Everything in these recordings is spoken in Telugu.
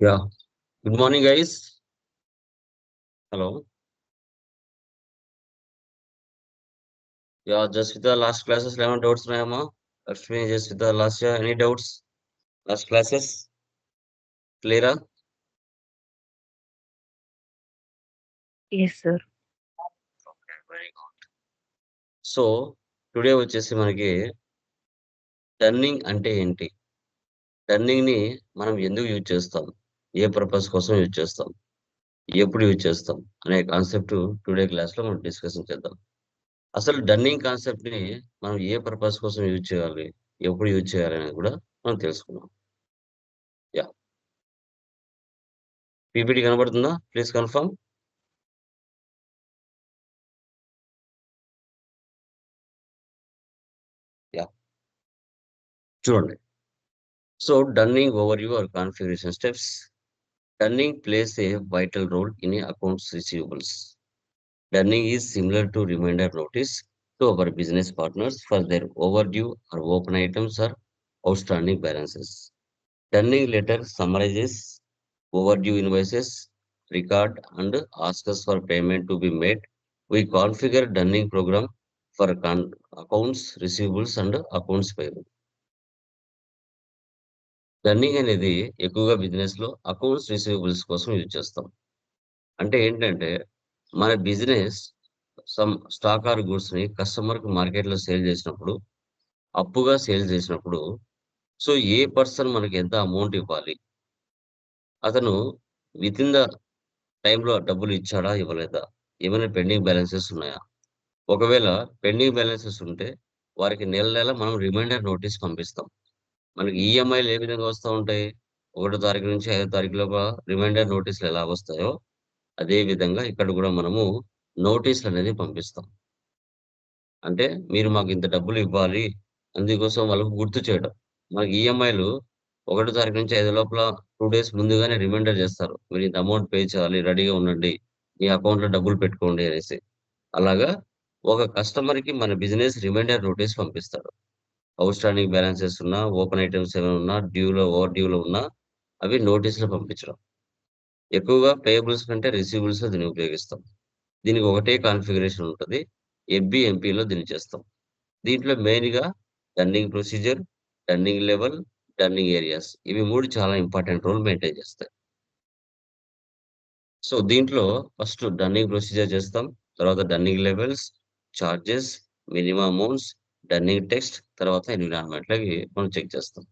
Yeah good morning guys hello yeah Jaswitha last classes ఏమైనా డౌట్స్ ఉన్నాయమ్మా Lakshmi Jaswitha last any doubts last classes క్లియరా సో టుడే వచ్చేసి మనకి టర్నింగ్ అంటే ఏంటి? టర్నింగ్ని మనం ఎందుకు యూజ్ చేస్తాం? ఏ పర్పస్ కోసం యూజ్ చేస్తాం? ఎప్పుడు యూజ్ చేస్తాం? అనే కాన్సెప్ట్ టుడే క్లాస్లో మనం డిస్కషన్ చేద్దాం. అసలు డన్నింగ్ కాన్సెప్ట్ని మనం ఏ పర్పస్ కోసం యూజ్ చేయాలి? ఎప్పుడు యూజ్ చేయాలి అనేది కూడా మనం తెలుసుకున్నాం. యా పీపీటీ కనబడుతుందా? ప్లీజ్ కన్ఫర్మ్ యా చూడండి. So dunning overview or configuration steps Dunning plays a vital role in accounts receivables. Dunning is similar to reminder notice to our business partners for their overdue or open items or outstanding balances. Dunning letter summarizes overdue invoices, record and asks us for payment to be made. We configure Dunning program for accounts receivables and accounts payable. Dunning అనేది ఎక్కువగా బిజినెస్లో అకౌంట్స్ రిసీవబుల్స్ కోసం యూజ్ చేస్తాం. అంటే ఏంటంటే మన బిజినెస్ సమ్ స్టాక్ ఆర్ గూడ్స్ని కస్టమర్కి మార్కెట్లో సేల్ చేసినప్పుడు అప్పుగా సేల్ చేసినప్పుడు సో ఏ పర్సన్ మనకి ఎంత అమౌంట్ ఇవ్వాలి? అతను విత్ ఇన్ ద టైంలో డబ్బులు ఇచ్చాడా? ఇవ్వలేదా? ఏమైనా పెండింగ్ బ్యాలెన్సెస్ ఉన్నాయా? ఒకవేళ పెండింగ్ బ్యాలెన్సెస్ ఉంటే వారికి నెల నెల మనం రిమైండర్ నోటీస్ పంపిస్తాం. మనకి ఈఎంఐలు ఏ విధంగా వస్తూ ఉంటాయి? ఒకటో తారీఖు నుంచి ఐదో తారీఖు లోపల రిమైండర్ నోటీసులు ఎలా వస్తాయో అదే విధంగా ఇక్కడ కూడా మనము నోటీసులు అనేది పంపిస్తాం. అంటే మీరు మాకు ఇంత డబ్బులు ఇవ్వాలి అందుకోసం వాళ్ళకు గుర్తు చేయడం. మనకి ఈఎంఐలు ఒకటో తారీఖు నుంచి ఐదు లోపల టూ డేస్ ముందుగానే రిమైండర్ చేస్తారు. మీరు ఇంత అమౌంట్ పే చేయాలి రెడీగా ఉండండి మీ అకౌంట్లో డబ్బులు పెట్టుకోండి అనేసి. అలాగా ఒక కస్టమర్కి మన బిజినెస్ రిమైండర్ నోటీస్ పంపిస్తాడు అవుట్ స్టాండింగ్ బ్యాలెన్సెస్ ఉన్నా ఓపెన్ ఐటమ్స్ ఏమైనా ఉన్నా డ్యూలో ఓవర్ డ్యూలో ఉన్నా అవి నోటీసులు పంపించడం. ఎక్కువగా పేయబుల్స్ కంటే రిసీవబుల్స్ దీన్ని ఉపయోగిస్తాం. దీనికి ఒకటే కాన్ఫిగరేషన్ ఉంటుంది. ఎఫ్బి ఎంపీలో దీన్ని చేస్తాం. దీంట్లో మెయిన్గా dunning dunning procedure dunning level dunning areas ఇవి మూడు చాలా ఇంపార్టెంట్ రోల్ మెయింటైన్ చేస్తాయి. సో దీంట్లో ఫస్ట్ డన్నింగ్ ప్రొసీజర్ చేస్తాం. తర్వాత dunning levels charges minimum amounts dunning text తర్వాత ఎన్విరాన్మెంట్లకి మనం చెక్ చేస్తాం.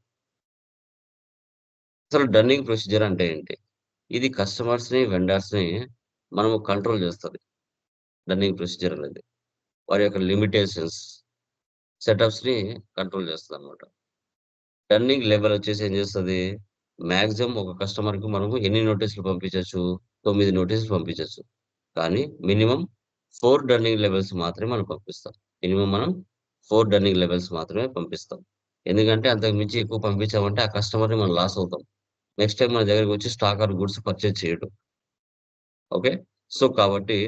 అసలు డర్నింగ్ ప్రొసీజర్ అంటే ఏంటి? ఇది కస్టమర్స్ని వెండర్స్ని మనము కంట్రోల్ చేస్తుంది. డర్నింగ్ ప్రొసీజర్ అనేది. వారి యొక్క లిమిటేషన్స్ సెటప్స్ని కంట్రోల్ చేస్తుంది అనమాట టర్నింగ్ లెవెల్ వచ్చేసి ఏం చేస్తుంది? మాక్సిమం ఒక కస్టమర్కి మనము ఎన్ని నోటీసులు పంపించవచ్చు తొమ్మిది నోటీసులు పంపించవచ్చు కానీ మినిమం ఫోర్ డర్నింగ్ లెవెల్స్ మాత్రమే మనం పంపిస్తాం. మినిమం మనం ఫోర్ డర్నింగ్ లెవెల్స్ మాత్రమే పంపిస్తాం. ఎందుకంటే అంతకు మించి ఎక్కువ పంపించామంటే ఆ కస్టమర్ని మనం లాస్ అవుతాం. నెక్స్ట్ టైం మన దగ్గరికి వచ్చి స్టాక్ ఆర్ గుడ్స్ పర్చేజ్ చేయడం. ఓకే సో కాబట్టి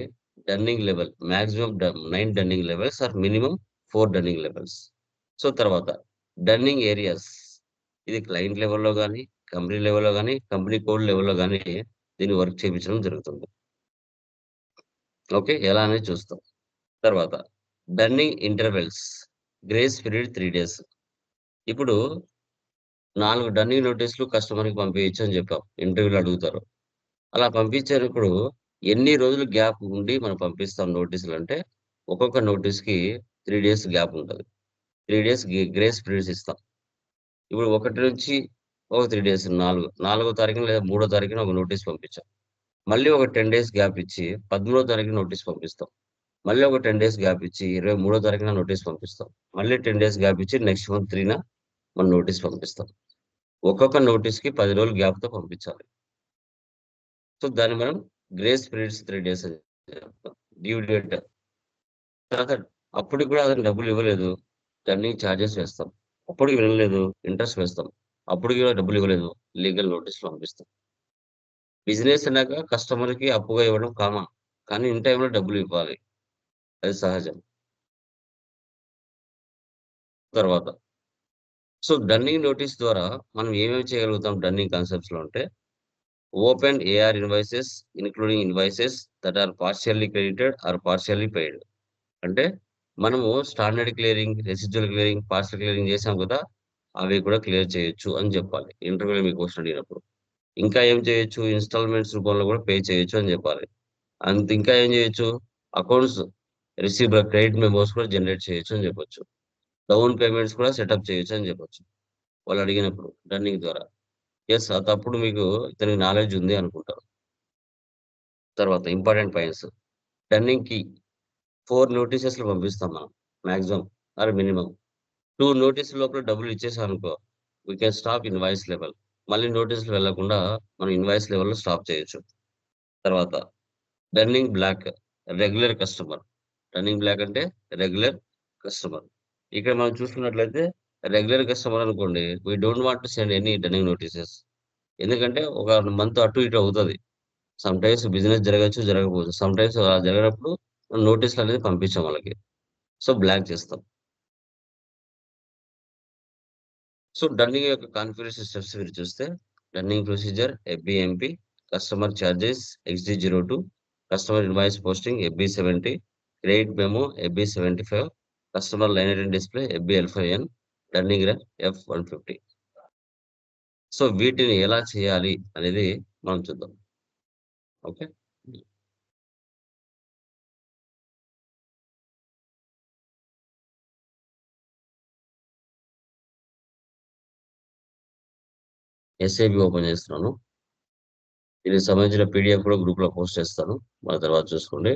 dunning level maximum nine dunning levels or minimum four dunning levels so తర్వాత డర్నింగ్ ఏరియాస్ ఇది క్లయింట్ లెవెల్లో కానీ కంపెనీ లెవెల్లో కానీ కంపెనీ కోడ్ లెవెల్లో కానీ దీన్ని వర్క్ చేయించడం జరుగుతుంది. ఓకే ఎలా అనేది చూస్తాం. తర్వాత dunning intervals grace period three days. ఇప్పుడు నాలుగు డన్నింగ్ నోటీసులు కస్టమర్కి పంపించచ్చు అని చెప్పాం. ఇంటర్వ్యూలు అడుగుతారు. అలా పంపించేటప్పుడు ఎన్ని రోజులు గ్యాప్ ఉండి మనం పంపిస్తాం నోటీసులు అంటే ఒక్కొక్క నోటీస్కి త్రీ డేస్ గ్యాప్ ఉంటుంది. త్రీ డేస్ గ్రేస్ పీరియడ్స్ ఇస్తాం. ఇప్పుడు ఒకటి నుంచి ఒక త్రీ డేస్ నాలుగు నాలుగో తారీఖున లేదా మూడో తారీఖున ఒక నోటీస్ పంపించాం. మళ్ళీ ఒక టెన్ డేస్ గ్యాప్ ఇచ్చి పదమూడో తారీఖు నోటీస్ పంపిస్తాం. మళ్ళీ ఒక టెన్ డేస్ గ్యాప్ ఇచ్చి ఇరవై మూడో తారీఖున నోటీస్ పంపిస్తాం. మళ్ళీ టెన్ డేస్ గ్యాప్ ఇచ్చి నెక్స్ట్ మంత్ త్రీన మనం నోటీస్ పంపిస్తాం. ఒక్కొక్క నోటీస్కి పది రోజులు గ్యాప్తో పంపించాలి. సో దాన్ని మనం grace periods three days due date తర్వాత అప్పటికి కూడా అతను డబ్బులు ఇవ్వలేదు. దాన్ని ఛార్జెస్ వేస్తాం. అప్పటికి వినలేదు. ఇంట్రెస్ట్ వేస్తాం. అప్పటికి కూడా డబ్బులు ఇవ్వలేదు. లీగల్ నోటీస్ పంపిస్తాం. బిజినెస్ అన్నాక కస్టమర్కి అప్పుగా ఇవ్వడం కామన్ కానీ ఇన్ టైంలో డబ్బులు ఇవ్వాలి. అది సహజం. తర్వాత. సో డన్నింగ్ నోటీస్ ద్వారా మనం ఏమేమి చేయగలుగుతాం డన్నింగ్ కాన్సెప్ట్స్లో అంటే open AR invoices including invoices that are partially credited or partially paid. అంటే మనము standard clearing residual clearing partial clearing చేసాం కదా అవి కూడా క్లియర్ చేయొచ్చు అని చెప్పాలి. ఇంటర్వ్యూలో మీకు క్వశ్చన్ అడిగినప్పుడు. ఇంకా ఏం చేయొచ్చు? ఇన్స్టాల్మెంట్స్ రూపంలో కూడా పే చేయొచ్చు అని చెప్పాలి. అంత ఇంకా ఏం చేయొచ్చు? అకౌంట్స్ రిసీవర్ క్రెడిట్ మెమోస్ కూడా జనరేట్ చేయొచ్చు అని చెప్పొచ్చు. డౌన్ పేమెంట్స్ కూడా సెటప్ చేయొచ్చు అని చెప్పొచ్చు. వాళ్ళు అడిగినప్పుడు రన్నింగ్ ద్వారా. ఎస్ అప్పుడు మీకు ఇతనికి నాలెడ్జ్ ఉంది అనుకుంటారు. తర్వాత ఇంపార్టెంట్ పాయింట్స్. రన్నింగ్కి ఫోర్ నోటీసెస్లు పంపిస్తాం మనం maximum or minimum. Two notice లోపల డబ్బులు ఇచ్చేసాం అనుకో we can stop invoice level మళ్ళీ నోటీసులు వెళ్ళకుండా మనం ఇన్వాయిస్ లెవెల్లో స్టాప్ చేయొచ్చు. తర్వాత dunning block regular customer dunning block అంటే రెగ్యులర్ కస్టమర్. ఇక్కడ మనం చూసుకున్నట్లయితే రెగ్యులర్ కస్టమర్ అనుకోండి we don't want to send any dunning notices. ఎందుకంటే ఒక మంత్ అటు ఇటు అవుతుంది. సమ్ టైమ్స్ బిజినెస్ జరగచ్చు జరగకపోవచ్చు. సమ్ టైమ్స్ అలా జరిగినప్పుడు నోటీసులు అనేది పంపించాం వాళ్ళకి. సో బ్లాక్ చేస్తాం. సో డర్నింగ్ యొక్క కాన్ఫిగరేషన్ స్టెప్స్ మీరు చూస్తే dunning procedure FBMP customer charges XD zero two customer invoice posting FB seventy credit memo FB seventy five customer line and display FB L five N dunning run F one fifty. So వీటిని ఎలా చేయాలి అనేది మనం చూద్దాం. ఓకే? ఎస్ఏబి ఓపెన్ చేస్తున్నాను. దీనికి సంబంధించిన పీడిఎఫ్ కూడా గ్రూప్లో పోస్ట్ చేస్తాను. మన తర్వాత చూసుకోండి.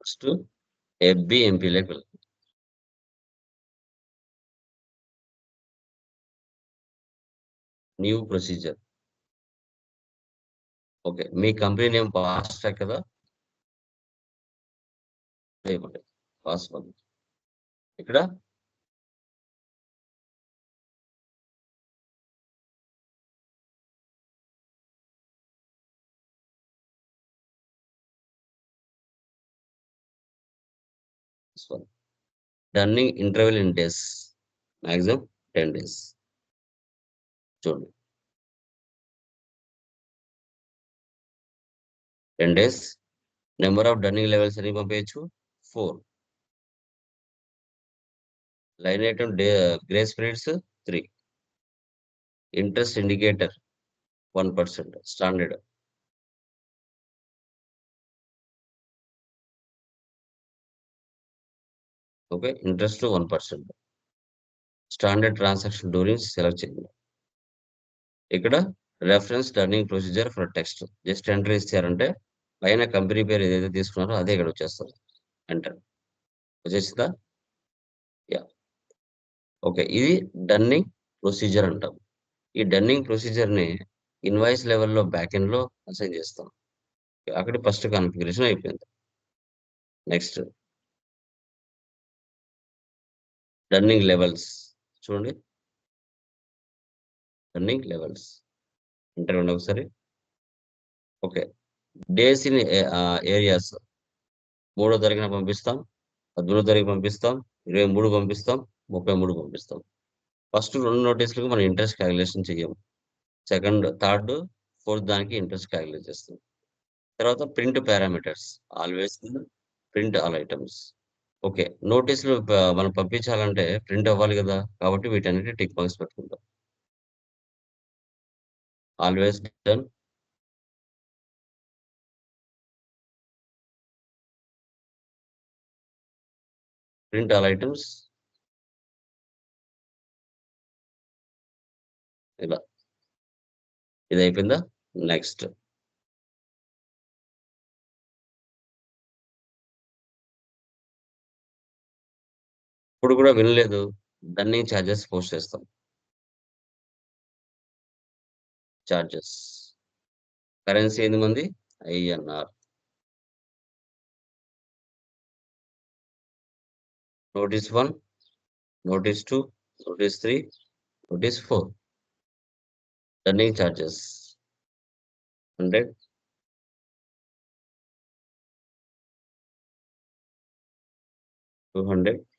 ఫస్ట్ ఎఫ్బి ఎంపీలోకి వెళ్తాం న్యూ ప్రొసీజర్. ఓకే మీ కంపెనీ నేమ్ పాస్ ట్రాక్ కదా? ఫాస్ట్ ఇక్కడ dunning interval in days maximum ten days చూడండి. Ten days number of dunning levels అని పంపించచ్చు four line item grace periods three interest indicator one percent standard okay interest one percent. Standard transaction during select చేయండి. ఇక్కడ reference dunning procedure for text. Just enter ఇచ్చారంటే పైన కంపెనీ పేరు ఏదైతే తీసుకున్నారో అదే ఇక్కడ వచ్చేస్తుంది. ఎంటర్ వచ్చేసిందా? యా ఓకే ఇది డన్నింగ్ ప్రొసీజర్ అంటాం. ఈ డన్నింగ్ ప్రొసీజర్ని ఇన్వాయిస్ లెవెల్లో బ్యాక్ ఎండ్లో అసైన్ చేస్తాం. అక్కడ ఫస్ట్ కాన్ఫిగరేషన్ అయిపోయింది. నెక్స్ట్. Dunning levels. చూడండి. Dunning levels. ఎంటర్ ఒకసారి. ఓకే. Days in areas. మూడో తారీఖున పంపిస్తాం. పద్మూడో తారీఖు పంపిస్తాం. ఇరవై మూడు పంపిస్తాం. ముప్పై మూడు పంపిస్తాం. ఫస్ట్ రెండు నోటీసులకు మనం ఇంట్రెస్ట్ క్యాలిక్యులేషన్ చేయము సెకండ్ థర్డ్ ఫోర్త్ దానికి ఇంట్రెస్ట్ క్యాలిక్యులేట్ చేస్తాం. తర్వాత print parameters. Always print all items. Okay. నోటీసులు మనం పంపించాలంటే ప్రింట్ అవ్వాలి కదా! కాబట్టి వీటన్నిటి టిక్ మార్క్స్ పెట్టుకుంటాం. Always done. Print all items. ఇలా. ఇది అయిపోయిందా? నెక్స్ట్. ఇప్పుడు కూడా వినలేదు. డన్నింగ్ ఛార్జెస్ పోస్ట్ చేస్తాం. ఛార్జెస్ కరెన్సీ ఎనిమిది మంది? INR. Notice one notice two notice three notice four. Dunning charges. Hundred. Two hundred.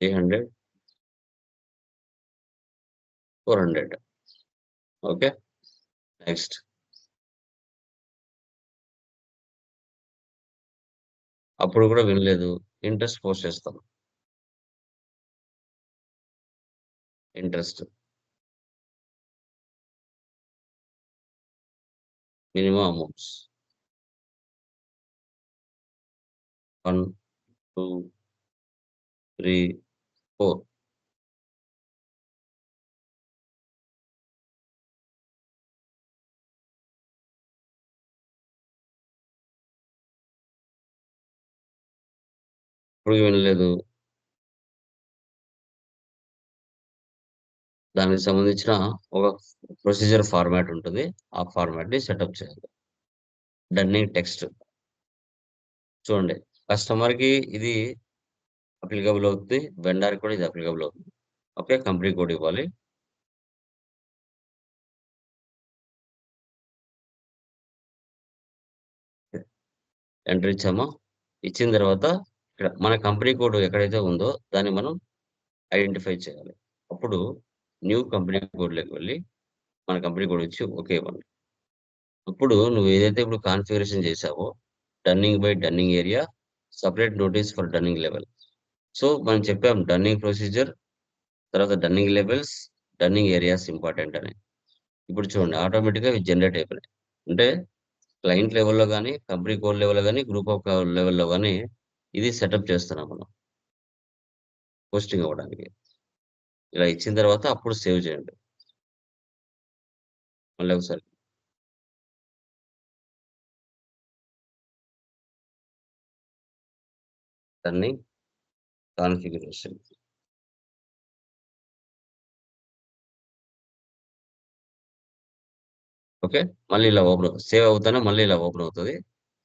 Three hundred. Four hundred. Okay. Next. అప్పుడు కూడా వినలేదు. ఇంట్రెస్ట్ పోస్ట్ చేస్తాం. Interest. Minimum amounts. One two three four ఇప్పుడు వినలేదు దానికి సంబంధించిన ఒక ప్రొసీజర్ ఫార్మాట్ ఉంటుంది. ఆ ఫార్మాట్ని సెటప్ చేయాలి. డన్నింగ్ టెక్స్ట్ చూడండి. కస్టమర్కి ఇది అప్లికబుల్ అవుతుంది వెండర్ కూడా ఇది అప్లికబుల్ అవుతుంది ఓకే కంపెనీ కోడ్ ఇవ్వాలి. ఎంటర్ ఇచ్చామా. ఇచ్చిన తర్వాత ఇక్కడ మన కంపెనీ కోడ్ ఎక్కడైతే ఉందో దాన్ని మనం ఐడెంటిఫై చేయాలి. అప్పుడు న్యూ కంపెనీ కోడ్లోకి వెళ్ళి మన కంపెనీ కోడ్ వచ్చి ఓకే ఇవ్వండి. ఇప్పుడు నువ్వు ఏదైతే ఇప్పుడు కాన్ఫిగరేషన్ చేసావో dunning by dunning area separate notice for dunning level. So మనం చెప్పాం డన్నింగ్ ప్రొసీజర్ తర్వాత dunning levels dunning areas important అని. ఇప్పుడు చూడండి ఆటోమేటిక్గా ఇవి జనరేట్ అయిపోయినాయి. అంటే క్లయింట్ లెవెల్లో కానీ కంపెనీ కోడ్ లెవెల్లో కానీ గ్రూప్ ఆఫ్ లెవెల్లో కానీ ఇది సెటప్ చేస్తున్నాం మనం. పోస్టింగ్ అవ్వడానికి. ఇలా ఇచ్చిన తర్వాత అప్పుడు సేవ్ చేయండి. మళ్ళీ ఒకసారి. దాన్ని కాన్ఫిగరేషన్ ఓకే మళ్ళీ ఇలా ఓపెన్ అవుతుంది. సేవ్ అవుతానే మళ్ళీ ఇలా ఓపెన్ అవుతుంది.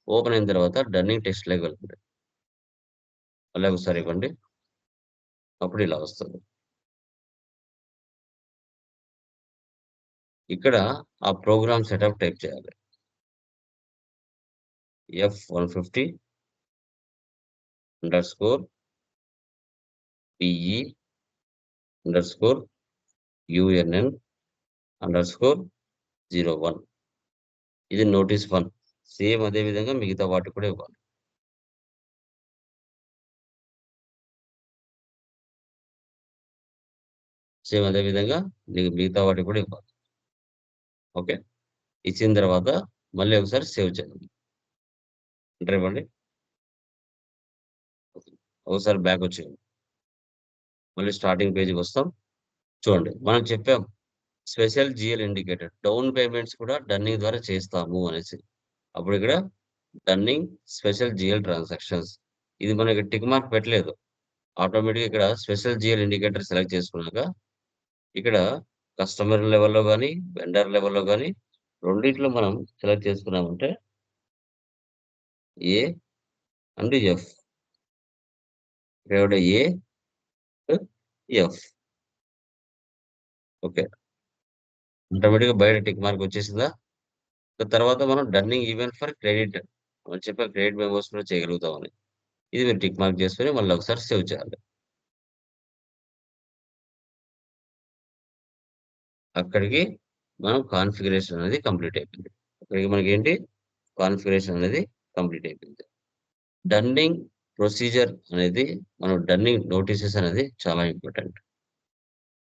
ఓపెన్ అయిన తర్వాత డన్నింగ్ టెక్స్ట్లోకి వెళ్తుంది మళ్ళీ ఒకసారి ఇవ్వండి. అప్పుడు ఇలా వస్తుంది. ఇక్కడ ఆ ప్రోగ్రామ్ సెటప్ టైప్ చేయాలి. F one fifty underscore PE underscore UNN underscore zero one ఇది నోటీస్ వన్ సేమ్ అదే విధంగా మిగతా వాటి కూడా ఇవ్వాలి. సేమ్ అదే విధంగా మిగతా వాటి కూడా ఇవ్వాలి. ఓకే ఇచ్చిన తర్వాత మళ్ళీ ఒకసారి సేవ్ చేయండి అంటే ఇవ్వండి. ఒకసారి బ్యాక్ వచ్చేయండి. మళ్ళీ స్టార్టింగ్ పేజీకి వస్తాం. చూడండి మనం చెప్పాం special GL indicator down payments కూడా డన్నింగ్ ద్వారా చేస్తాము అనేసి. అప్పుడు ఇక్కడ డన్నింగ్ స్పెషల్ జిఎల్ ట్రాన్సాక్షన్స్ ఇది మనకి టిక్ మార్క్ పెట్టలేదు. ఆటోమేటిక్ ఇక్కడ స్పెషల్ జిఎల్ ఇండికేటర్ సెలెక్ట్ చేసుకున్నాక ఇక్కడ కస్టమర్ లెవెల్లో కానీ వెండర్ లెవెల్లో కానీ రెండింటిలో మనం సెలెక్ట్ చేసుకున్నామంటే ఏ అండ్ ఎఫ్ ఇక్కడ ఏ ఎఫ్ ఓకే ఆటోమేటిక్గా బయట టిక్ మార్క్ వచ్చేసిందా? తర్వాత మనం డన్నింగ్ ఈవెంట్ ఫర్ క్రెడిట్ మనం చెప్పే క్రెడిట్ మెంబర్స్ కూడా చేయగలుగుతామని ఇది మీరు టిక్ మార్క్ చేసుకొని మళ్ళీ ఒకసారి సేవ్ చేయాలి. అక్కడికి మనం కాన్ఫిగరేషన్ అనేది కంప్లీట్ అయిపోయింది. అక్కడికి మనకి ఏంటి? కాన్ఫిగరేషన్ అనేది కంప్లీట్ అయిపోయింది. డన్నింగ్ ప్రొసీజర్ అనేది మనం డన్నింగ్ నోటీసెస్ అనేది చాలా important.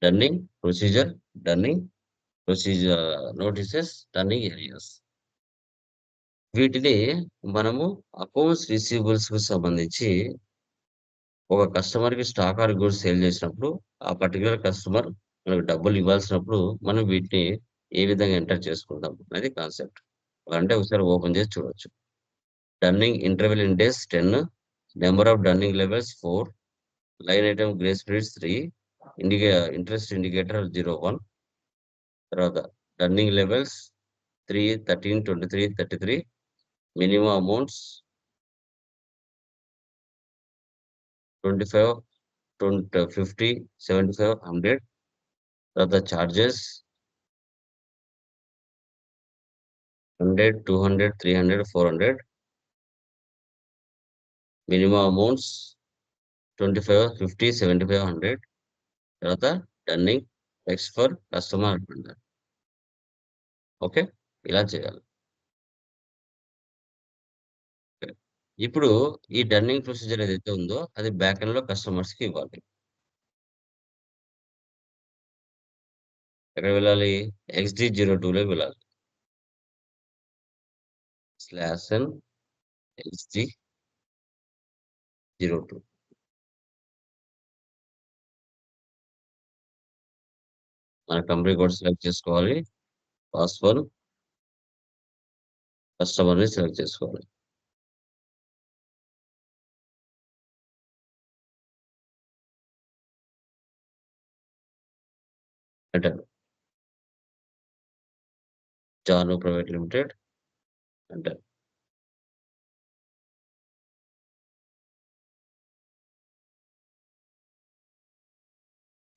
Dunning procedure dunning procedure notices dunning areas. వీటిని మనము అకౌంట్స్ రిసీవబుల్స్కు సంబంధించి ఒక కస్టమర్కి స్టాక్ ఆర్ గూడ్స్ సేల్ చేసినప్పుడు ఆ పర్టికులర్ కస్టమర్ మనకు డబ్బులు ఇవ్వాల్సినప్పుడు మనం వీటిని ఏ విధంగా ఎంటర్ చేసుకుంటాం అనేది కాన్సెప్ట్. అంటే ఒకసారి ఓపెన్ చేసి చూడొచ్చు. Dunning interval in days ten Number of Dunning levels 4. Line item grace period 3. Indica, interest indicator 0, 1. Rather, Dunning levels 3, 13, 23, 33. Minimum amounts 25, 20, 50, 75, 100. Rather, charges 100, 200, 300, 400. Minimum amounts twenty five fifty seventy five hundred. తర్వాత టర్నింగ్ నెక్స్ట్ ఫర్ కస్టమర్ అంటున్నారు ఓకే? ఇలా చేయాలి. ఇప్పుడు ఈ డన్నింగ్ ప్రొసీజర్ ఏదైతే ఉందో అది బ్యాక్ ఎండ్లో కస్టమర్స్కి ఇవ్వాలి. ఎక్కడ వెళ్ళాలి? ఎక్స్డి జీరో టూలోకి వెళ్ళాలి. Slash N XD zero two మన కంపెనీ కోడ్ సెలెక్ట్ చేసుకోవాలి. పాస్వర్డ్. కస్టమర్ని సెలెక్ట్ చేసుకోవాలి. Enter Janu private limited enter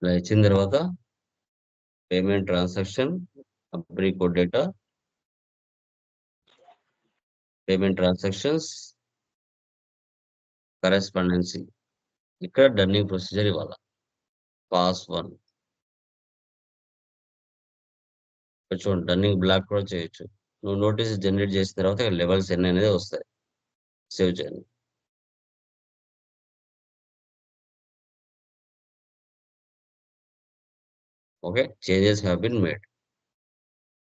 ఇలా ఇచ్చిన తర్వాత payment transaction company code data payment transactions correspondence. ఇక్కడ డన్నింగ్ ప్రొసీజర్ ఇవ్వాలి. Pass one. చూడండి డన్నింగ్ బ్లాక్ కూడా చేయొచ్చు. నువ్వు నోటీస్ జనరేట్ చేసిన తర్వాత లెవెల్స్ ఎన్ని అనేది వస్తాయి. సేవ్ చేయండి. Okay? Changes have been made.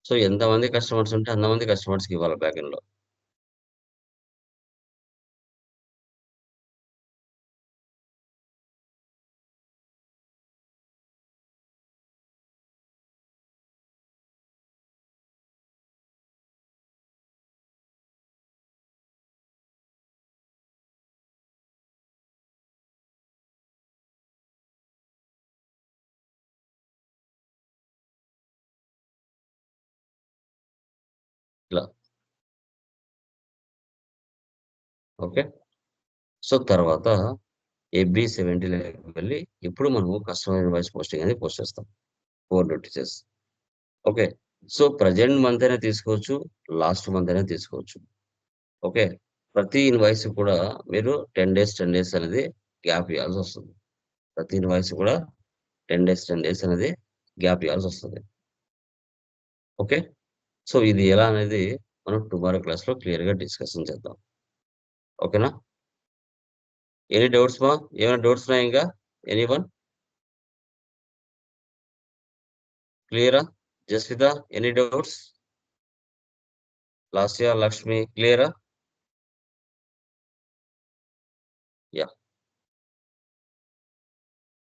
So ఎంతమంది కస్టమర్స్ ఉంటే అంతమంది కస్టమర్స్కి ఇవ్వాలి బ్యాక్లో ఇట్లా. ఓకే. సో తర్వాత ఎబ్రి సెవెంటీ వెళ్ళి ఇప్పుడు మనము కస్టమర్ ఇన్వాయిస్ పోస్టింగ్ అనేది పోస్ట్ చేస్తాం. Four notices. Okay. So present month అయినా తీసుకోవచ్చు లాస్ట్ మంత్ అయినా తీసుకోవచ్చు. ఓకే. ప్రతి ఇన్వాయిస్ కూడా మీరు టెన్ డేస్ టెన్ డేస్ అనేది గ్యాప్ ఇవ్వాల్సి వస్తుంది. ప్రతి ఇన్వాయిస్ కూడా టెన్ డేస్ టెన్ డేస్ అనేది గ్యాప్ ఇవ్వాల్సి వస్తుంది. ఓకే. సో ఇది ఎలా అనేది మనం టుమారో క్లాస్లో క్లియర్గా డిస్కషన్ చేద్దాం. ఓకేనా? ఎనీ డౌట్స్ మా? ఏమైనా డౌట్స్ ఉన్నాయి ఇంకా? ఎనీ వన్ క్లియరా? Jaswitha any doubts? Lasya Lakshmi క్లియరా?